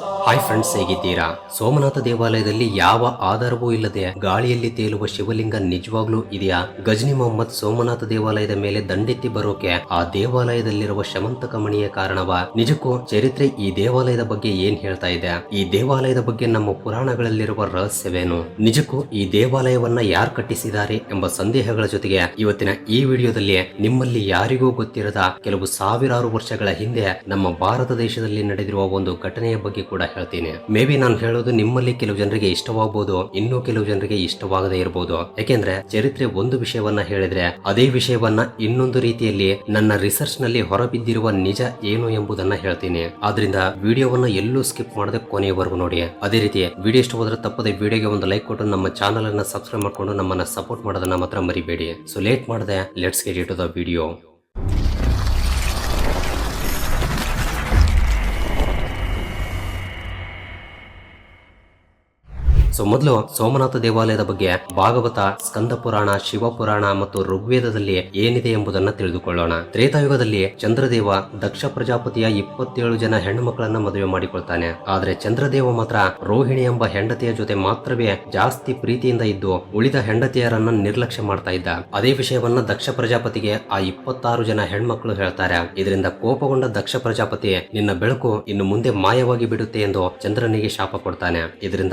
Hi friends ಹೇಗಿದ್ದೀರಾ? ಸೋಮನಾಥ ದೇವಾಲಯದಲ್ಲಿ ಯಾವ ಆಧಾರವೂ ಇಲ್ಲದೆ ಗಾಳಿಯಲ್ಲಿ ತೇಲುವ ಶಿವಲಿಂಗ ನಿಜವಾಗ್ಲೂ ಇದೆಯಾ? ಗಜನಿ ಮೊಹಮ್ಮದ್ ಸೋಮನಾಥ ದೇವಾಲಯದ ಮೇಲೆ ದಂಡೆತ್ತಿ ಬರೋಕೆ ಆ ದೇವಾಲಯದಲ್ಲಿರುವ ಶಮಂತಕ ಮಣಿಯ ಕಾರಣವ? ನಿಜಕ್ಕೂ ಚರಿತ್ರೆ ಈ ದೇವಾಲಯದ ಬಗ್ಗೆ ಏನ್ ಹೇಳ್ತಾ ಇದೆ? ಈ ದೇವಾಲಯದ ಬಗ್ಗೆ ನಮ್ಮ ಪುರಾಣಗಳಲ್ಲಿರುವ ರಹಸ್ಯವೇನು? ನಿಜಕ್ಕೂ ಈ ದೇವಾಲಯವನ್ನ ಯಾರು ಕಟ್ಟಿಸಿದ್ದಾರೆ ಎಂಬ ಸಂದೇಹಗಳ ಜೊತೆಗೆ ಇವತ್ತಿನ ಈ ವಿಡಿಯೋದಲ್ಲಿ ನಿಮ್ಮಲ್ಲಿ ಯಾರಿಗೂ ಗೊತ್ತಿರದ ಕೆಲವು ಸಾವಿರಾರು ವರ್ಷಗಳ ಹಿಂದೆ ನಮ್ಮ ಭಾರತ ದೇಶದಲ್ಲಿ ನಡೆದಿರುವ ಒಂದು ಘಟನೆಯ ಬಗ್ಗೆ ಕೂಡ ಹೇಳ್ತೀನಿ. ಮೇ ಬಿ ನಾನು ಹೇಳೋದು ನಿಮ್ಮಲ್ಲಿ ಕೆಲವು ಜನರಿಗೆ ಇಷ್ಟವಾಗಬಹುದು ಇನ್ನೂ ಕೆಲವು ಜನರಿಗೆ ಇಷ್ಟವಾಗದೇ ಇರಬಹುದು ಯಾಕೆಂದ್ರೆ ಚರಿತ್ರೆ ಒಂದು ವಿಷಯವನ್ನ ಹೇಳಿದ್ರೆ, ಅದೇ ವಿಷಯವನ್ನ ಇನ್ನೊಂದು ರೀತಿಯಲ್ಲಿ ನನ್ನ ರಿಸರ್ಚ್ನಲ್ಲಿ ಹೊರಬಿದ್ದಿರುವ ನಿಜ ಏನು ಎಂಬುದನ್ನ ಹೇಳ್ತೀನಿ. ಆದ್ರಿಂದ ವಿಡಿಯೋವನ್ನ ಎಲ್ಲೂ ಸ್ಕಿಪ್ ಮಾಡದೆ ಕೊನೆಯವರೆಗೂ ನೋಡಿ. ಅದೇ ರೀತಿ ವಿಡಿಯೋ ಇಷ್ಟ ಹೋದ್ರೆ ತಪ್ಪದೆ ವಿಡಿಯೋಗೆ ಒಂದು ಲೈಕ್ ಕೊಟ್ಟು ನಮ್ಮ ಚಾನಲ್ ಅನ್ನ ಸಬ್ಸ್ಕ್ರೈಬ್ ಮಾಡ್ಕೊಂಡು ನಮ್ಮನ್ನ ಸಪೋರ್ಟ್ ಮಾಡೋದನ್ನ ಮಾತ್ರ ಮರಿಬೇಡಿ. ಸೊ ಲೇಟ್ ಮಾಡದೆ let's get it the video so ಮೊದಲು ಸೋಮನಾಥ ದೇವಾಲಯದ ಬಗ್ಗೆ ಭಾಗವತ ಸ್ಕಂದ ಪುರಾಣ ಶಿವ ಪುರಾಣ ಮತ್ತು ಋಗ್ವೇದದಲ್ಲಿ ಏನಿದೆ ಎಂಬುದನ್ನ ತಿಳಿದುಕೊಳ್ಳೋಣ. ತ್ರೇತಾಯುಗದಲ್ಲಿ ಚಂದ್ರದೇವ ದಕ್ಷ ಪ್ರಜಾಪತಿಯ ಇಪ್ಪತ್ತೇಳು ಜನ ಹೆಣ್ಣು ಮಕ್ಕಳನ್ನ ಮದುವೆ ಮಾಡಿಕೊಳ್ತಾನೆ. ಆದ್ರೆ ಚಂದ್ರದೇವ ಮಾತ್ರ ರೋಹಿಣಿ ಎಂಬ ಹೆಂಡತಿಯ ಜೊತೆ ಮಾತ್ರವೇ ಜಾಸ್ತಿ ಪ್ರೀತಿಯಿಂದ ಇದ್ದು ಉಳಿದ ಹೆಂಡತಿಯರನ್ನ ನಿರ್ಲಕ್ಷ್ಯ ಮಾಡ್ತಾ ಇದ್ದ. ಅದೇ ವಿಷಯವನ್ನ ದಕ್ಷ ಪ್ರಜಾಪತಿಗೆ ಆ ಇಪ್ಪತ್ತಾರು ಜನ ಹೆಣ್ಮಕ್ಳು ಹೇಳ್ತಾರೆ. ಇದರಿಂದ ಕೋಪಗೊಂಡ ದಕ್ಷ ಪ್ರಜಾಪತಿ, ನಿನ್ನ ಬೆಳಕು ಇನ್ನು ಮುಂದೆ ಮಾಯವಾಗಿ ಬಿಡುತ್ತೆ ಎಂದು ಚಂದ್ರನಿಗೆ ಶಾಪ ಕೊಡ್ತಾನೆ. ಇದರಿಂದ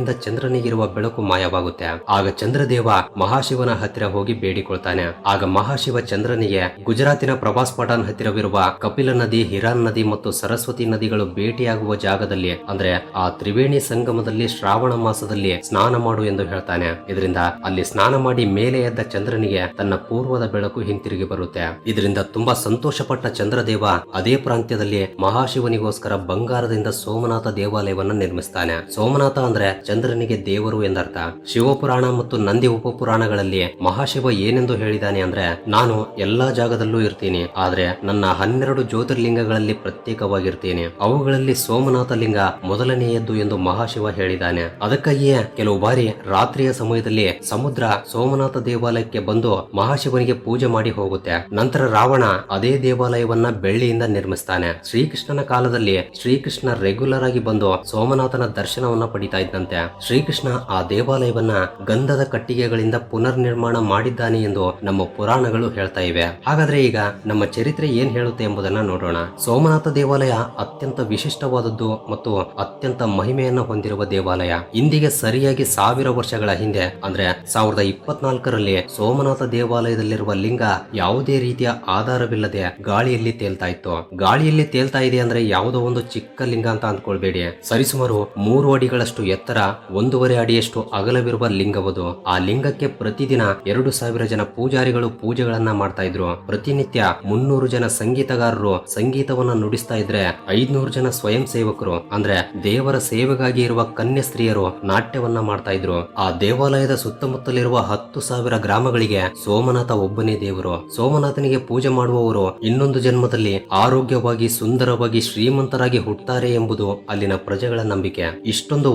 ಆಗಿನಿಂದ ಚಂದ್ರನಿಗಿರುವ ಬೆಳಕು ಮಾಯವಾಗುತ್ತೆ. ಆಗ ಚಂದ್ರದೇವ ಮಹಾಶಿವನ ಹತ್ತಿರ ಹೋಗಿ ಬೇಡಿಕೊಳ್ತಾನೆ. ಆಗ ಮಹಾಶಿವ ಚಂದ್ರನಿಗೆ ಗುಜರಾತಿನ ಪ್ರಭಾಸ್ ಪಠಾನ್ ಹತ್ತಿರವಿರುವ ಕಪಿಲ ನದಿ, ಹಿರಾನ್ ನದಿ ಮತ್ತು ಸರಸ್ವತಿ ನದಿಗಳು ಭೇಟಿಯಾಗುವ ಜಾಗದಲ್ಲಿ, ಅಂದ್ರೆ ಆ ತ್ರಿವೇಣಿ ಸಂಗಮದಲ್ಲಿ ಶ್ರಾವಣ ಮಾಸದಲ್ಲಿ ಸ್ನಾನ ಮಾಡು ಎಂದು ಹೇಳ್ತಾನೆ. ಇದರಿಂದ ಅಲ್ಲಿ ಸ್ನಾನ ಮಾಡಿ ಮೇಲೆ ಎದ್ದ ಚಂದ್ರನಿಗೆ ತನ್ನ ಪೂರ್ವದ ಬೆಳಕು ಹಿಂತಿರುಗಿ ಬರುತ್ತೆ. ಇದರಿಂದ ತುಂಬಾ ಸಂತೋಷಪಟ್ಟ ಚಂದ್ರದೇವ ಅದೇ ಪ್ರಾಂತ್ಯದಲ್ಲಿ ಮಹಾಶಿವನಿಗೋಸ್ಕರ ಬಂಗಾರದಿಂದ ಸೋಮನಾಥ ದೇವಾಲಯವನ್ನ ನಿರ್ಮಿಸ್ತಾನೆ. ಸೋಮನಾಥ ಅಂದ್ರೆ ಚಂದ್ರನಿಗೆ ದೇವರು ಎಂದರ್ಥ. ಶಿವಪುರಾಣ ಮತ್ತು ನಂದಿ ಉಪಪುರಾಣಗಳಲ್ಲಿ ಮಹಾಶಿವ ಏನೆಂದು ಹೇಳಿದಾನೆ ಅಂದ್ರೆ, ನಾನು ಎಲ್ಲಾ ಜಾಗದಲ್ಲೂ ಇರ್ತೀನಿ, ಆದ್ರೆ ನನ್ನ ಹನ್ನೆರಡು ಜ್ಯೋತಿರ್ಲಿಂಗಗಳಲ್ಲಿ ಪ್ರತ್ಯೇಕವಾಗಿರ್ತೀನಿ. ಅವುಗಳಲ್ಲಿ ಸೋಮನಾಥ ಲಿಂಗ ಮೊದಲನೆಯದ್ದು ಎಂದು ಮಹಾಶಿವ ಹೇಳಿದಾನೆ. ಅದಕ್ಕಾಗಿಯೇ ಕೆಲವು ಬಾರಿ ರಾತ್ರಿಯ ಸಮಯದಲ್ಲಿ ಸಮುದ್ರ ಸೋಮನಾಥ ದೇವಾಲಯಕ್ಕೆ ಬಂದು ಮಹಾಶಿವನಿಗೆ ಪೂಜೆ ಮಾಡಿ ಹೋಗುತ್ತೆ. ನಂತರ ರಾವಣ ಅದೇ ದೇವಾಲಯವನ್ನ ಬೆಳ್ಳಿಯಿಂದ ನಿರ್ಮಿಸ್ತಾನೆ. ಶ್ರೀಕೃಷ್ಣನ ಕಾಲದಲ್ಲಿ ಶ್ರೀಕೃಷ್ಣ ರೆಗ್ಯುಲರ್ ಆಗಿ ಬಂದು ಸೋಮನಾಥನ ದರ್ಶನವನ್ನ ಪಡಿತಾ ಇದ್ದಂತೆ. ಶ್ರೀಕೃಷ್ಣ ಆ ದೇವಾಲಯವನ್ನ ಗಂಧದ ಕಟ್ಟಿಗೆಗಳಿಂದ ಪುನರ್ ನಿರ್ಮಾಣ ಮಾಡಿದ್ದಾನೆ ಎಂದು ನಮ್ಮ ಪುರಾಣಗಳು ಹೇಳ್ತಾ ಇವೆ. ಹಾಗಾದ್ರೆ ಈಗ ನಮ್ಮ ಚರಿತ್ರೆ ಏನ್ ಹೇಳುತ್ತೆ ಎಂಬುದನ್ನ ನೋಡೋಣ. ಸೋಮನಾಥ ದೇವಾಲಯ ಅತ್ಯಂತ ವಿಶಿಷ್ಟವಾದದ್ದು ಮತ್ತು ಅತ್ಯಂತ ಮಹಿಮೆಯನ್ನು ಹೊಂದಿರುವ ದೇವಾಲಯ. ಇಂದಿಗೆ ಸರಿಯಾಗಿ ಸಾವಿರ ವರ್ಷಗಳ ಹಿಂದೆ, ಅಂದ್ರೆ ಸಾವಿರದ ಇಪ್ಪತ್ನಾಲ್ಕರಲ್ಲಿ ಸೋಮನಾಥ ದೇವಾಲಯದಲ್ಲಿರುವ ಲಿಂಗ ಯಾವುದೇ ರೀತಿಯ ಆಧಾರವಿಲ್ಲದೆ ಗಾಳಿಯಲ್ಲಿ ತೇಲ್ತಾ ಇತ್ತು. ಗಾಳಿಯಲ್ಲಿ ತೇಲ್ತಾ ಇದೆ ಅಂದ್ರೆ ಯಾವುದೋ ಒಂದು ಚಿಕ್ಕ ಲಿಂಗ ಅಂತ ಅಂದ್ಕೊಳ್ಬೇಡಿ. ಸರಿಸುಮಾರು ಮೂರು ಅಡಿಗಳಷ್ಟು ಎತ್ತರ ಒಂದೂವರೆ ಅಡಿಯಷ್ಟು ಅಗಲವಿರುವ ಲಿಂಗವದು. ಆ ಲಿಂಗಕ್ಕೆ ಪ್ರತಿದಿನ ಎರಡು ಸಾವಿರ ಜನ ಪೂಜಾರಿಗಳು ಪೂಜೆಗಳನ್ನ ಮಾಡ್ತಾ ಇದ್ರು. ಪ್ರತಿನಿತ್ಯ ಮುನ್ನೂರು ಜನ ಸಂಗೀತಗಾರರು ಸಂಗೀತವನ್ನ ನುಡಿಸ್ತಾ ಇದ್ರೆ ಐದ್ನೂರು ಜನ ಸ್ವಯಂ ಸೇವಕರು, ಅಂದ್ರೆ ದೇವರ ಸೇವೆಗಾಗಿ ಇರುವ ಕನ್ಯಾ ಸ್ತ್ರೀಯರು ನಾಟ್ಯವನ್ನ ಮಾಡ್ತಾ ಇದ್ರು. ಆ ದೇವಾಲಯದ ಸುತ್ತಮುತ್ತಲಿರುವ ಹತ್ತು ಸಾವಿರ ಗ್ರಾಮಗಳಿಗೆ ಸೋಮನಾಥ ಒಬ್ಬನೇ ದೇವರು. ಸೋಮನಾಥನಿಗೆ ಪೂಜೆ ಮಾಡುವವರು ಇನ್ನೊಂದು ಜನ್ಮದಲ್ಲಿ ಆರೋಗ್ಯವಾಗಿ ಸುಂದರವಾಗಿ ಶ್ರೀಮಂತರಾಗಿ ಹುಟ್ಟುತ್ತಾರೆ ಎಂಬುದು ಅಲ್ಲಿನ ಪ್ರಜೆಗಳ ನಂಬಿಕೆ. ಇಷ್ಟೊಂದು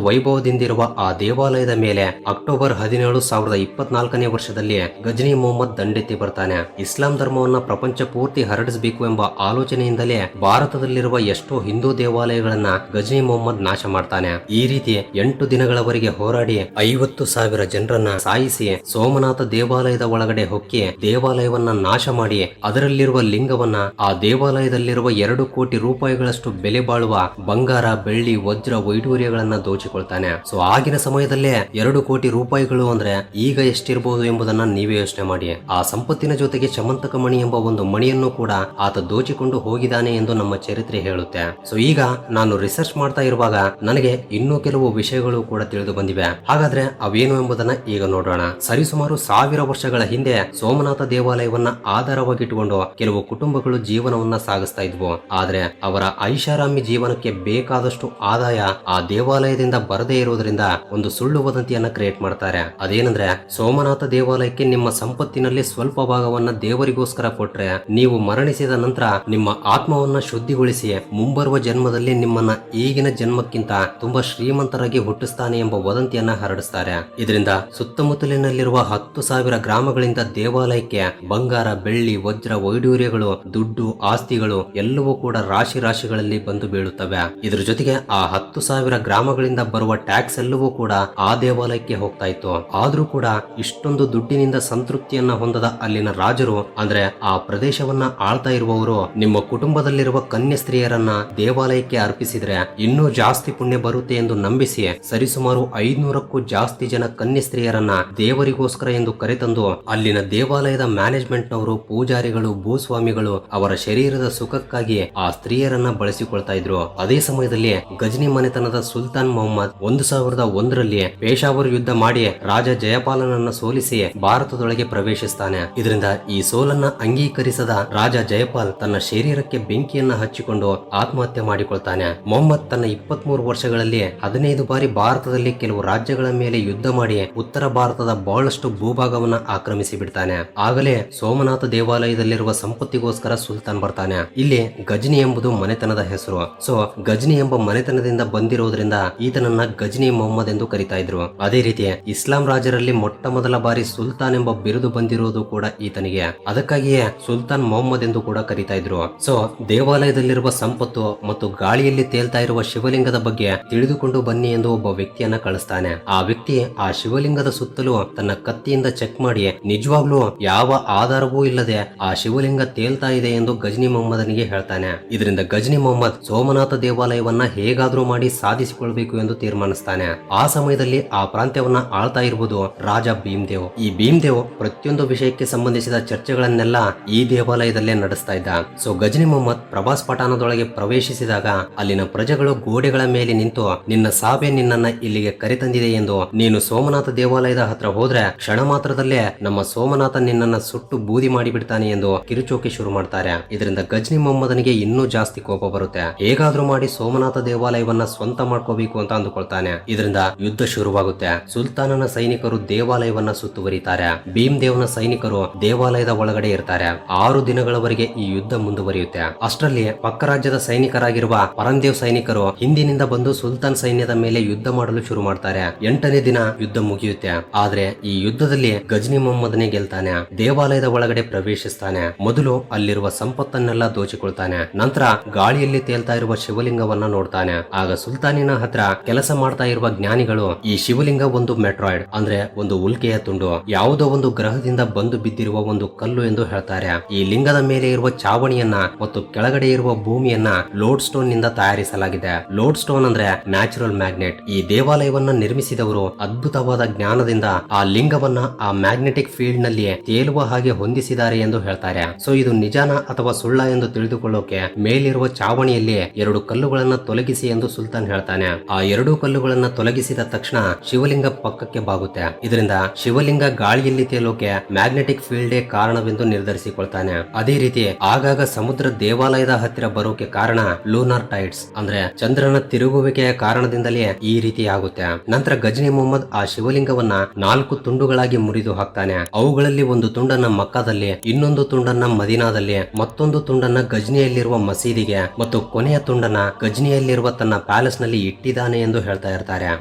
ವೈಭವದಿಂದಿರುವ ಆ ದೇವಾಲಯದ ಮೇಲೆ ಅಕ್ಟೋಬರ್ ಹದಿನೇಳು ಸಾವಿರದ ಇಪ್ಪತ್ನಾಲ್ಕನೇ ವರ್ಷದಲ್ಲಿ ಗಜನಿ ಮೊಹಮ್ಮದ್ ದಂಡೆತ್ತಿ ಬರ್ತಾನೆ. ಇಸ್ಲಾಂ ಧರ್ಮವನ್ನ ಪ್ರಪಂಚ ಪೂರ್ತಿ ಹರಡಿಸಬೇಕು ಎಂಬ ಆಲೋಚನೆಯಿಂದಲೇ ಭಾರತದಲ್ಲಿರುವ ಎಷ್ಟೋ ಹಿಂದೂ ದೇವಾಲಯಗಳನ್ನ ಗಜನಿ ಮೊಹಮ್ಮದ್ ನಾಶ ಮಾಡ್ತಾನೆ. ಈ ರೀತಿ ಎಂಟು ದಿನಗಳವರೆಗೆ ಹೋರಾಡಿ ಐವತ್ತು ಸಾವಿರ ಜನರನ್ನ ಸಾಯಿಸಿ ಸೋಮನಾಥ ದೇವಾಲಯದ ಒಳಗಡೆ ಹೊಕ್ಕಿ ದೇವಾಲಯವನ್ನ ನಾಶ ಮಾಡಿ ಅದರಲ್ಲಿರುವ ಲಿಂಗವನ್ನ ಆ ದೇವಾಲಯದಲ್ಲಿರುವ ಎರಡು ಕೋಟಿ ರೂಪಾಯಿಗಳಷ್ಟು ಬೆಲೆ ಬಾಳುವ ಬಂಗಾರ, ಬೆಳ್ಳಿ, ವಜ್ರ ವೈಡೂರ್ಯಗಳನ್ನ ದೋಚಿಕೊಳ್ತಾನೆ. ಸೊ ಆಗಿನ ಸಮಯದಲ್ಲೇ ಎರಡು ಕೋಟಿ ರೂಪಾಯಿಗಳು ಅಂದ್ರೆ ಈಗ ಎಷ್ಟಿರಬಹುದು ಎಂಬುದನ್ನ ನೀವೇ ಯೋಚನೆ ಮಾಡಿ. ಆ ಸಂಪತ್ತಿನ ಜೊತೆಗೆ ಚಮಂತಕ ಮಣಿ ಎಂಬ ಒಂದು ಮಣಿಯನ್ನು ಕೂಡ ಆತ ದೋಚಿಕೊಂಡು ಹೋಗಿದ್ದಾನೆ ಎಂದು ನಮ್ಮ ಚರಿತ್ರೆ ಹೇಳುತ್ತೆ. ಸೊ ಈಗ ನಾನು ರಿಸರ್ಚ್ ಮಾಡ್ತಾ ಇರುವಾಗ ನನಗೆ ಇನ್ನೂ ಕೆಲವು ವಿಷಯಗಳು ಕೂಡ ತಿಳಿದು ಬಂದಿವೆ. ಹಾಗಾದ್ರೆ ಅವೇನು ಎಂಬುದನ್ನ ಈಗ ನೋಡೋಣ. ಸರಿಸುಮಾರು ಸಾವಿರ ವರ್ಷಗಳ ಹಿಂದೆ ಸೋಮನಾಥ ದೇವಾಲಯವನ್ನ ಆಧಾರವಾಗಿಟ್ಟುಕೊಂಡು ಕೆಲವು ಕುಟುಂಬಗಳು ಜೀವನವನ್ನ ಸಾಗಿಸ್ತಾ ಇದ್ವು. ಆದ್ರೆ ಅವರ ಐಷಾರಾಮಿ ಜೀವನಕ್ಕೆ ಬೇಕಾದಷ್ಟು ಆದಾಯ ಆ ದೇವಾಲಯದಿಂದ ಬರದೇ ಇರುವುದರಿಂದ ಬಂದಿರೋದ್ರಿಂದ ಒಂದು ಸುಳ್ಳು ವದಂತಿಯನ್ನ ಕ್ರಿಯೇಟ್ ಮಾಡ್ತಾರೆ. ಅದೇನಂದ್ರೆ, ಸೋಮನಾಥ ದೇವಾಲಯಕ್ಕೆ ನಿಮ್ಮ ಸಂಪತ್ತಿನಲ್ಲಿ ಸ್ವಲ್ಪ ಭಾಗವನ್ನ ದೇವರಿಗೋಸ್ಕರ ಕೊಟ್ರೆ, ನೀವು ಮರಣಿಸಿದ ನಂತರ ನಿಮ್ಮ ಆತ್ಮವನ್ನ ಶುದ್ಧಿಗೊಳಿಸಿ ಮುಂಬರುವ ಜನ್ಮದಲ್ಲಿ ನಿಮ್ಮನ್ನ ಈಗಿನ ಜನ್ಮಕ್ಕಿಂತ ತುಂಬಾ ಶ್ರೀಮಂತರಾಗಿ ಹುಟ್ಟಿಸ್ತಾನೆ ಎಂಬ ವದಂತಿಯನ್ನ ಹರಡಿಸ್ತಾರೆ. ಇದರಿಂದ ಸುತ್ತಮುತ್ತಲಿನಲ್ಲಿರುವ ಹತ್ತು ಸಾವಿರ ಗ್ರಾಮಗಳಿಂದ ದೇವಾಲಯಕ್ಕೆ ಬಂಗಾರ, ಬೆಳ್ಳಿ, ವಜ್ರ ವೈಡೂರ್ಯಗಳು ದುಡ್ಡು, ಆಸ್ತಿಗಳು ಎಲ್ಲವೂ ಕೂಡ ರಾಶಿ ರಾಶಿಗಳಲ್ಲಿ ಬಂದು ಬೀಳುತ್ತವೆ. ಇದರ ಜೊತೆಗೆ ಆ ಹತ್ತು ಸಾವಿರ ಗ್ರಾಮಗಳಿಂದ ಬರುವ ಟ್ಯಾಕ್ಸ್ ಎಲ್ಲವೂ ಕೂಡ ಆ ದೇವಾಲಯಕ್ಕೆ ಹೋಗ್ತಾ ಇತ್ತು. ಆದ್ರೂ ಕೂಡ ಇಷ್ಟೊಂದು ದುಡ್ಡಿನಿಂದ ಸಂತೃಪ್ತಿಯನ್ನ ಹೊಂದದ ಅಲ್ಲಿನ ರಾಜರು, ಅಂದ್ರೆ ಆ ಪ್ರದೇಶವನ್ನ ಆಳ್ತಾ ಇರುವವರು, ನಿಮ್ಮ ಕುಟುಂಬದಲ್ಲಿರುವ ಕನ್ಯಾ ಸ್ತ್ರೀಯರನ್ನ ದೇವಾಲಯಕ್ಕೆ ಅರ್ಪಿಸಿದ್ರೆ ಇನ್ನೂ ಜಾಸ್ತಿ ಪುಣ್ಯ ಬರುತ್ತೆ ಎಂದು ನಂಬಿಸಿ ಸರಿಸುಮಾರು ಐದ್ನೂರಕ್ಕೂ ಜಾಸ್ತಿ ಜನ ಕನ್ಯಾ ಸ್ತ್ರೀಯರನ್ನ ದೇವರಿಗೋಸ್ಕರ ಎಂದು ಕರೆತಂದು ಅಲ್ಲಿನ ದೇವಾಲಯದ ಮ್ಯಾನೇಜ್ಮೆಂಟ್ ನವರು ಪೂಜಾರಿಗಳು, ಭೂಸ್ವಾಮಿಗಳು ಅವರ ಶರೀರದ ಸುಖಕ್ಕಾಗಿ ಆ ಸ್ತ್ರೀಯರನ್ನ ಬಳಸಿಕೊಳ್ತಾ ಇದ್ರು. ಅದೇ ಸಮಯದಲ್ಲಿ ಗಜನಿ ಮನೆತನದ ಸುಲ್ತಾನ್ ಮೊಹಮ್ಮದ್ ಒಂದು ಸಾವಿರದ ಒಂದರಲ್ಲಿ ಪೇಶಾವರ್ ಯುದ್ಧ ಮಾಡಿ ರಾಜ ಜಯಪಾಲನನ್ನ ಸೋಲಿಸಿ ಭಾರತದೊಳಗೆ ಪ್ರವೇಶಿಸ್ತಾನೆ. ಇದರಿಂದ ಈ ಸೋಲನ್ನ ಅಂಗೀಕರಿಸದ ರಾಜ ಜಯಪಾಲ್ ತನ್ನ ಶರೀರಕ್ಕೆ ಬೆಂಕಿಯನ್ನ ಹಚ್ಚಿಕೊಂಡು ಆತ್ಮಹತ್ಯೆ ಮಾಡಿಕೊಳ್ತಾನೆ. ಮೊಹಮ್ಮದ್ ತನ್ನ ಇಪ್ಪತ್ಮೂರು ವರ್ಷಗಳಲ್ಲಿ ಹದಿನೈದು ಬಾರಿ ಭಾರತದಲ್ಲಿ ಕೆಲವು ರಾಜ್ಯಗಳ ಮೇಲೆ ಯುದ್ಧ ಮಾಡಿ ಉತ್ತರ ಭಾರತದ ಬಹಳಷ್ಟು ಭೂಭಾಗವನ್ನ ಆಕ್ರಮಿಸಿ ಬಿಡ್ತಾನೆ ಆಗಲೇ ಸೋಮನಾಥ ದೇವಾಲಯದಲ್ಲಿರುವ ಸಂಪತ್ತಿಗೋಸ್ಕರ ಸುಲ್ತಾನ್ ಬರ್ತಾನೆ. ಇಲ್ಲಿ ಗಜನಿ ಎಂಬುದು ಮನೆತನದ ಹೆಸರು. ಸೊ, ಗಜನಿ ಎಂಬ ಮನೆತನದಿಂದ ಬಂದಿರುವುದರಿಂದ ಈತನನ್ನ ಗಜನಿ ಮೊಹಮ್ಮದ್ ಎಂದು ಕರಿತಾ ಇದ್ರು. ಅದೇ ರೀತಿ ಇಸ್ಲಾಂ ರಾಜರಲ್ಲಿ ಮೊಟ್ಟ ಮೊದಲ ಬಾರಿ ಸುಲ್ತಾನ್ ಎಂಬ ಬಿರುದು ಬಂದಿರುವುದು ಕೂಡ ಈತನಿಗೆ. ಅದಕ್ಕಾಗಿಯೇ ಸುಲ್ತಾನ್ ಮೊಹಮ್ಮದ್ ಎಂದು ಕೂಡ ಕರಿತಾ ಇದ್ರು. ಸೊ ದೇವಾಲಯದಲ್ಲಿರುವ ಸಂಪತ್ತು ಮತ್ತು ಗಾಳಿಯಲ್ಲಿ ತೇಲ್ತಾ ಇರುವ ಶಿವಲಿಂಗದ ಬಗ್ಗೆ ತಿಳಿದುಕೊಂಡು ಬನ್ನಿ ಎಂದು ಒಬ್ಬ ವ್ಯಕ್ತಿಯನ್ನ ಕಳಿಸ್ತಾನೆ. ಆ ವ್ಯಕ್ತಿ ಆ ಶಿವಲಿಂಗದ ಸುತ್ತಲೂ ತನ್ನ ಕತ್ತಿಯಿಂದ ಚೆಕ್ ಮಾಡಿ ನಿಜವಾಗ್ಲೂ ಯಾವ ಆಧಾರವೂ ಇಲ್ಲದೆ ಆ ಶಿವಲಿಂಗ ತೇಲ್ತಾ ಇದೆ ಎಂದು ಗಜನಿ ಮೊಹಮ್ಮದನಿಗೆ ಹೇಳ್ತಾನೆ. ಇದರಿಂದ ಗಜನಿ ಮೊಹಮ್ಮದ್ ಸೋಮನಾಥ ದೇವಾಲಯವನ್ನ ಹೇಗಾದ್ರೂ ಮಾಡಿ ಸಾಧಿಸಿಕೊಳ್ಬೇಕು ಎಂದು ತೀರ್ಮಾನಿಸ್ತಾನೆ. ಆ ಸಮಯದಲ್ಲಿ ಆ ಪ್ರಾಂತ್ಯವನ್ನ ಆಳ್ತಾ ಇರುವುದು ರಾಜ ಭೀಮ್ದೇವ್. ಈ ಭೀಮ್ದೇವ್ ಪ್ರತಿಯೊಂದು ವಿಷಯಕ್ಕೆ ಸಂಬಂಧಿಸಿದ ಚರ್ಚೆಗಳನ್ನೆಲ್ಲ ಈ ದೇವಾಲಯದಲ್ಲೇ ನಡೆಸ್ತಾ ಇದ್ದ. ಸೊ ಗಜನಿ ಮೊಹಮ್ಮದ್ ಪ್ರಭಾಸ್ ಪಠಾಣದೊಳಗೆ ಪ್ರವೇಶಿಸಿದಾಗ ಅಲ್ಲಿನ ಪ್ರಜೆಗಳು ಗೋಡೆಗಳ ಮೇಲೆ ನಿಂತು, ನಿನ್ನ ಸಾಬೆ ನಿನ್ನನ್ನ ಇಲ್ಲಿಗೆ ಕರೆತಂದಿದೆ ಎಂದು ನೀನು ಸೋಮನಾಥ ದೇವಾಲಯದ ಹತ್ರ ಹೋದ್ರೆ ಕ್ಷಣ ಮಾತ್ರದಲ್ಲೇ ನಮ್ಮ ಸೋಮನಾಥ ನಿನ್ನನ್ನ ಸುಟ್ಟು ಬೂದಿ ಮಾಡಿಬಿಡ್ತಾನೆ ಎಂದು ಕಿರುಚೋಕೆ ಶುರು ಮಾಡ್ತಾರೆ. ಇದರಿಂದ ಗಜನಿ ಮೊಹಮ್ಮದನಿಗೆ ಇನ್ನೂ ಜಾಸ್ತಿ ಕೋಪ ಬರುತ್ತೆ. ಹೇಗಾದ್ರೂ ಮಾಡಿ ಸೋಮನಾಥ ದೇವಾಲಯವನ್ನ ಸ್ವಂತ ಮಾಡ್ಕೋಬೇಕು ಅಂತ ಅಂದುಕೊಳ್ತಾನೆ. ಇದರಿಂದ ಯುದ್ಧ ಶುರುವಾಗುತ್ತೆ. ಸುಲ್ತಾನನ ಸೈನಿಕರು ದೇವಾಲಯವನ್ನ ಸುತ್ತುವರಿತಾರೆ. ಭೀಮ್ ದೇವನ ಸೈನಿಕರು ದೇವಾಲಯದ ಒಳಗಡೆ ಇರ್ತಾರೆ. ಆರು ದಿನಗಳವರೆಗೆ ಈ ಯುದ್ಧ ಮುಂದುವರಿಯುತ್ತೆ. ಅಷ್ಟರಲ್ಲಿ ಪಕ್ಕ ರಾಜ್ಯದ ಸೈನಿಕರಾಗಿರುವ ಪರಂದೇವ್ ಸೈನಿಕರು ಹಿಂದಿನಿಂದ ಬಂದು ಸುಲ್ತಾನ್ ಸೈನ್ಯದ ಮೇಲೆ ಯುದ್ಧ ಮಾಡಲು ಶುರು ಮಾಡ್ತಾರೆ. ಎಂಟನೇ ದಿನ ಯುದ್ಧ ಮುಗಿಯುತ್ತೆ. ಆದ್ರೆ ಈ ಯುದ್ಧದಲ್ಲಿ ಗಜನಿ ಮೊಹಮ್ಮದನೇ ಗೆಲ್ತಾನೆ. ದೇವಾಲಯದ ಒಳಗಡೆ ಪ್ರವೇಶಿಸ್ತಾನೆ. ಮೊದಲು ಅಲ್ಲಿರುವ ಸಂಪತ್ತನ್ನೆಲ್ಲ ದೋಚಿಕೊಳ್ತಾನೆ. ನಂತರ ಗಾಳಿಯಲ್ಲಿ ತೇಲ್ತಾ ಇರುವ ಶಿವಲಿಂಗವನ್ನ ನೋಡ್ತಾನೆ. ಆಗ ಸುಲ್ತಾನಿನ ಹತ್ರ ಕೆಲಸ ಮಾಡ್ತಾ ಇರುವ ಜ್ಞಾನಿಗಳು ಈ ಶಿವಲಿಂಗ ಒಂದು ಮೆಟ್ರಾಯ್ಡ್, ಅಂದ್ರೆ ಒಂದು ಉಲ್ಕೆಯ ತುಂಡು. ಯಾವುದೋ ಒಂದು ಗ್ರಹದಿಂದ ಬಂದು ಬಿದ್ದಿರುವ ಒಂದು ಕಲ್ಲು ಎಂದು ಹೇಳ್ತಾರೆ. ಈ ಲಿಂಗದ ಮೇಲೆ ಇರುವ ಚಾವಣಿಯನ್ನ ಮತ್ತು ಕೆಳಗಡೆ ಇರುವ ಭೂಮಿಯನ್ನ ಲೋಡ್ ಸ್ಟೋನ್ನಿಂದ ತಯಾರಿಸಲಾಗಿದೆ. ಲೋಡ್ ಸ್ಟೋನ್ ಅಂದ್ರೆ ನ್ಯಾಚುರಲ್ ಮ್ಯಾಗ್ನೆಟ್. ಈ ದೇವಾಲಯವನ್ನ ನಿರ್ಮಿಸಿದವರು ಅದ್ಭುತವಾದ ಜ್ಞಾನದಿಂದ ಆ ಲಿಂಗವನ್ನ ಆ ಮ್ಯಾಗ್ನೆಟಿಕ್ ಫೀಲ್ಡ್ನಲ್ಲಿ ತೇಲುವ ಹಾಗೆ ಹೊಂದಿಸಿದ್ದಾರೆ ಎಂದು ಹೇಳ್ತಾರೆ. ಸೊ, ಇದು ನಿಜಾನ ಅಥವಾ ಸುಳ್ಳ ಎಂದು ತಿಳಿದುಕೊಳ್ಳೋಕೆ ಮೇಲಿರುವ ಚಾವಣಿಯಲ್ಲಿ ಎರಡು ಕಲ್ಲುಗಳನ್ನ ತೊಲಗಿಸಿ ಎಂದು ಸುಲ್ತಾನ್ ಹೇಳ್ತಾನೆ. ಆ ಎರಡೂ ಕಲ್ಲುಗಳನ್ನ ತೊಲಗಿಸಿದ ತಕ್ಷಣ ಶಿವಲಿಂಗ ಪಕ್ಕಕ್ಕೆ ಬಾಗುತ್ತೆ. ಇದರಿಂದ ಶಿವಲಿಂಗ ಗಾಳಿಯಲ್ಲಿ ತೇಲೋಕೆ ಮ್ಯಾಗ್ನೆಟಿಕ್ ಫೀಲ್ಡೇ ಕಾರಣವೆಂದು ನಿರ್ಧರಿಸಿಕೊಳ್ತಾನೆ. ಅದೇ ರೀತಿ ಆಗಾಗ ಸಮುದ್ರ ದೇವಾಲಯದ ಹತ್ತಿರ ಬರೋಕೆ ಕಾರಣ ಲೂನಾರ್ ಟೈಟ್ಸ್ ಅಂದ್ರೆ ಚಂದ್ರನ ತಿರುಗುವಿಕೆಯ ಕಾರಣದಿಂದಲೇ ಈ ರೀತಿ ಆಗುತ್ತೆ. ನಂತರ ಗಜನಿ ಮೊಹಮ್ಮದ್ ಆ ಶಿವಲಿಂಗವನ್ನ ನಾಲ್ಕು ತುಂಡುಗಳಾಗಿ ಮುರಿದು ಹಾಕ್ತಾನೆ. ಅವುಗಳಲ್ಲಿ ಒಂದು ತುಂಡನ್ನ ಮಕ್ಕಾದಲ್ಲಿ, ಇನ್ನೊಂದು ತುಂಡನ್ನ ಮದೀನಾದಲ್ಲಿ, ಮತ್ತೊಂದು ತುಂಡನ್ನ ಗಜ್ನಿಯಲ್ಲಿರುವ ಮಸೀದಿಗೆ, ಮತ್ತು ಕೊನೆಯ ತುಂಡನ್ನ ಗಜ್ನಿಯಲ್ಲಿರುವ ತನ್ನ ಪ್ಯಾಲೇಸ್ನಲ್ಲಿ ಇಟ್ಟಿದ್ದಾನೆ ಎಂದು ಹೇಳ್ತಾ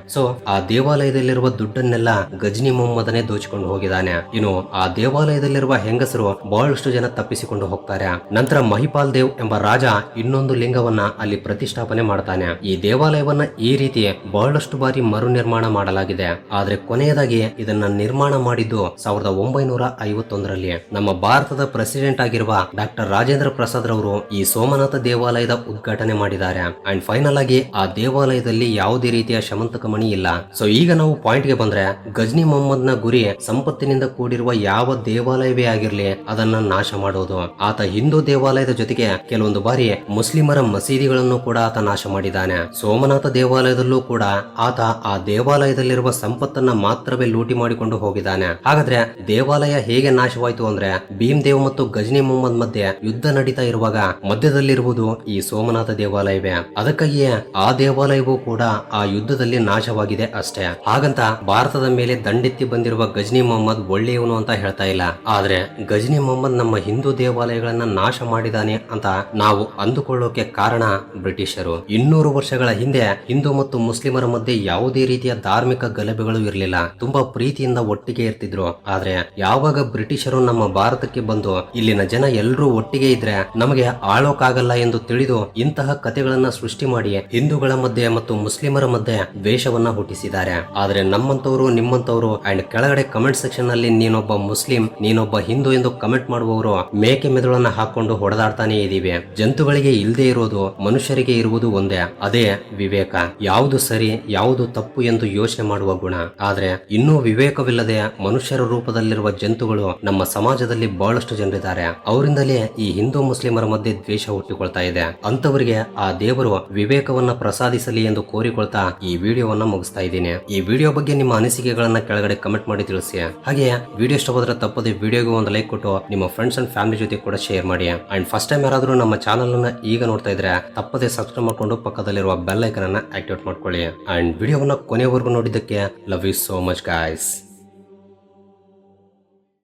ಸೊ ಆ ದೇವಾಲಯದಲ್ಲಿರುವ ದುಡ್ಡನ್ನೆಲ್ಲ ಗಜ್ನಿ ಮೊಹಮ್ಮದನೇ ದೋಚಿಕೊಂಡು ಹೋಗಿದ್ದಾನೆ. ಇನ್ನು ಆ ದೇವಾಲಯದಲ್ಲಿರುವ ಹೆಂಗಸರು ಬಹಳಷ್ಟು ಜನ ತಪ್ಪಿಸಿಕೊಂಡು ಹೋಗ್ತಾರೆ. ನಂತರ ಮಹಿಪಾಲ್ ದೇವ್ ಎಂಬ ರಾಜ ಇನ್ನೊಂದು ಲಿಂಗವನ್ನ ಅಲ್ಲಿ ಪ್ರತಿಷ್ಠಾಪನೆ ಮಾಡ್ತಾನೆ. ಈ ದೇವಾಲಯವನ್ನ ಈ ರೀತಿ ಬಹಳಷ್ಟು ಬಾರಿ ಮರು ನಿರ್ಮಾಣ ಮಾಡಲಾಗಿದೆ. ಆದ್ರೆ ಕೊನೆಯದಾಗಿ ಇದನ್ನ ನಿರ್ಮಾಣ ಮಾಡಿದ್ದು ಸಾವಿರದ ಒಂಬೈನೂರ ಐವತ್ತೊಂದರಲ್ಲಿ. ನಮ್ಮ ಭಾರತದ ಪ್ರೆಸಿಡೆಂಟ್ ಆಗಿರುವ ಡಾಕ್ಟರ್ ರಾಜೇಂದ್ರ ಪ್ರಸಾದ್ ರವರು ಈ ಸೋಮನಾಥ ದೇವಾಲಯದ ಉದ್ಘಾಟನೆ ಮಾಡಿದ್ದಾರೆ. ಅಂಡ್ ಫೈನಲ್ ಆಗಿ ಆ ದೇವಾಲಯದಲ್ಲಿ ಯಾವುದೇ ರೀತಿಯ ಶಮಂತಕ ಮಣಿ ಇಲ್ಲ. ಸೊ ಈಗ ನಾವು ಪಾಯಿಂಟ್ಗೆ ಬಂದ್ರೆ, ಗಜ್ನಿ ಮೊಹಮ್ಮದ್ನ ಗುರಿ ಸಂಪತ್ತಿನಿಂದ ಕೂಡಿರುವ ಯಾವ ದೇವಾಲಯವೇ ಆಗಿರ್ಲಿ, ಅದನ್ನ ನಾಶ ಮಾಡೋದು. ಆತ ಹಿಂದೂ ದೇವಾಲಯದ ಜೊತೆಗೆ ಕೆಲವೊಂದು ಬಾರಿ ಮುಸ್ಲಿಮರ ಮಸೀದಿಗಳನ್ನು ಕೂಡ ಆತ ನಾಶ ಮಾಡಿದ್ದಾನೆ. ಸೋಮನಾಥ ದೇವಾಲಯದಲ್ಲೂ ಕೂಡ ಆತ ಆ ದೇವಾಲಯದಲ್ಲಿರುವ ಸಂಪತ್ತನ್ನ ಮಾತ್ರವೇ ಲೂಟಿ ಮಾಡಿಕೊಂಡು ಹೋಗಿದ್ದಾನೆ. ಹಾಗಾದ್ರೆ ದೇವಾಲಯ ಹೇಗೆ ನಾಶವಾಯಿತು ಅಂದ್ರೆ ಭೀಮ್ ದೇವ್ ಮತ್ತು ಗಜ್ನಿ ಮೊಹಮ್ಮದ್ ಮಧ್ಯೆ ಯುದ್ಧ ನಡೀತಾ ಇರುವಾಗ ಮಧ್ಯದಲ್ಲಿರುವುದು ಈ ಸೋಮನಾಥ ದೇವಾಲಯವೇ. ಅದಕ್ಕಾಗಿಯೇ ಆ ದೇವಾಲಯವೂ ಕೂಡ ಆ ಯುದ್ಧದಲ್ಲಿ ಯುದ್ಧದಲ್ಲಿ ನಾಶವಾಗಿದೆ ಅಷ್ಟೇ. ಹಾಗಂತ ಭಾರತದ ಮೇಲೆ ದಂಡೆತ್ತಿ ಬಂದಿರುವ ಗಜನಿ ಮೊಹಮ್ಮದ್ ಒಳ್ಳೆಯವನು ಅಂತ ಹೇಳ್ತಾ ಇಲ್ಲ. ಆದ್ರೆ ಗಜನಿ ಮೊಹಮ್ಮದ್ ನಮ್ಮ ಹಿಂದೂ ದೇವಾಲಯಗಳನ್ನ ನಾಶ ಮಾಡಿದಾನೆ ಅಂತ ನಾವು ಅಂದುಕೊಳ್ಳೋಕೆ ಕಾರಣ ಬ್ರಿಟಿಷರು. ಇನ್ನೂರು ವರ್ಷಗಳ ಹಿಂದೆ ಹಿಂದೂ ಮತ್ತು ಮುಸ್ಲಿಮರ ಮಧ್ಯೆ ಯಾವುದೇ ರೀತಿಯ ಧಾರ್ಮಿಕ ಗಲಭೆಗಳು ಇರಲಿಲ್ಲ. ತುಂಬಾ ಪ್ರೀತಿಯಿಂದ ಒಟ್ಟಿಗೆ ಇರ್ತಿದ್ರು. ಆದ್ರೆ ಯಾವಾಗ ಬ್ರಿಟಿಷರು ನಮ್ಮ ಭಾರತಕ್ಕೆ ಬಂದು ಇಲ್ಲಿನ ಜನ ಎಲ್ಲರೂ ಒಟ್ಟಿಗೆ ಇದ್ರೆ ನಮಗೆ ಆಳೋಕಾಗಲ್ಲ ಎಂದು ತಿಳಿದು ಇಂತಹ ಕಥೆಗಳನ್ನ ಸೃಷ್ಟಿ ಮಾಡಿ ಹಿಂದೂಗಳ ಮಧ್ಯೆ ಮತ್ತು ಮುಸ್ಲಿಮರ ಮಧ್ಯೆ ದ್ವೇಷವನ್ನ ಹುಟ್ಟಿಸಿದ್ದಾರೆ. ಆದ್ರೆ ನಮ್ಮಂತವರು ನಿಮ್ಮಂತವರು ಅಂಡ್ ಕೆಳಗಡೆ ಕಮೆಂಟ್ ಸೆಕ್ಷನ್ನಲ್ಲಿ ನೀನೊಬ್ಬ ಮುಸ್ಲಿಂ, ನೀನೊಬ್ಬ ಹಿಂದೂ ಎಂದು ಕಮೆಂಟ್ ಮಾಡುವವರು ಮೇಕೆ ಮೆದುಳನ್ನ ಹಾಕೊಂಡು ಹೊಡೆದಾಡ್ತಾನೆ ಇದೀವಿ. ಜಂತುಗಳಿಗೆ ಇಲ್ಲದೆ ಇರೋದು ಮನುಷ್ಯರಿಗೆ ಇರುವುದು ಒಂದೇ. ಅದೇ ವಿವೇಕ. ಯಾವುದು ಸರಿ, ಯಾವುದು ತಪ್ಪು ಎಂದು ಯೋಚನೆ ಮಾಡುವ ಗುಣ. ಆದ್ರೆ ಇನ್ನೂ ವಿವೇಕವಿಲ್ಲದೆ ಮನುಷ್ಯರ ರೂಪದಲ್ಲಿರುವ ಜಂತುಗಳು ನಮ್ಮ ಸಮಾಜದಲ್ಲಿ ಬಹಳಷ್ಟು ಜನರಿದ್ದಾರೆ. ಅವರಿಂದಲೇ ಈ ಹಿಂದೂ ಮುಸ್ಲಿಮರ ಮಧ್ಯೆ ದ್ವೇಷ ಹುಟ್ಟಿಕೊಳ್ತಾ ಇದೆ. ಅಂತವರಿಗೆ ಆ ದೇವರು ವಿವೇಕವನ್ನ ಪ್ರಸಾದಿಸಲಿ ಎಂದು ಕೋರಿಕೊಳ್ತಾ ಈ ವಿಡಿಯೋವನ್ನ ಮುಗಿಸ್ತಾ ಇದ್ದೀನಿ. ಈ ವಿಡಿಯೋ ಬಗ್ಗೆ ನಿಮ್ಮ ಅನಿಸಿಕೆಗಳನ್ನ ಕೆಳಗಡೆ ಕಮೆಂಟ್ ಮಾಡಿ ತಿಳಿಸಿ. ಹಾಗೆ ವಿಡಿಯೋ ಇಷ್ಟವಾದ್ರೆ ತಪ್ಪದೆ ವಿಡಿಯೋಗೆ ಒಂದು ಲೈಕ್ ಕೊಟ್ಟು ನಿಮ್ಮ ಫ್ರೆಂಡ್ಸ್ ಅಂಡ್ ಫ್ಯಾಮಿಲಿ ಜೊತೆ ಕೂಡ ಶೇರ್ ಮಾಡಿ. ಅಂಡ್ ಫಸ್ಟ್ ಟೈಮ್ ಯಾರಾದರೂ ನಮ್ಮ ಚಾನಲ್ ಅನ್ನ ಈಗ ನೋಡ್ತಾ ಇದ್ರೆ, ತಪ್ಪದೆ ಸಬ್ಸ್ಕ್ರೈಬ್ ಮಾಡ್ಕೊಂಡು ಪಕ್ಕದಲ್ಲಿರುವ ಬೆಲ್ ಐಕನ್ ಅನ್ನ ಆಕ್ಟಿವೇಟ್ ಮಾಡ್ಕೊಳ್ಳಿ. ಅಂಡ್ ವಿಡಿಯೋವನ್ನ ಕೊನೆವರೆಗೂ ನೋಡಿದ್ದಕ್ಕೆ love you so much guys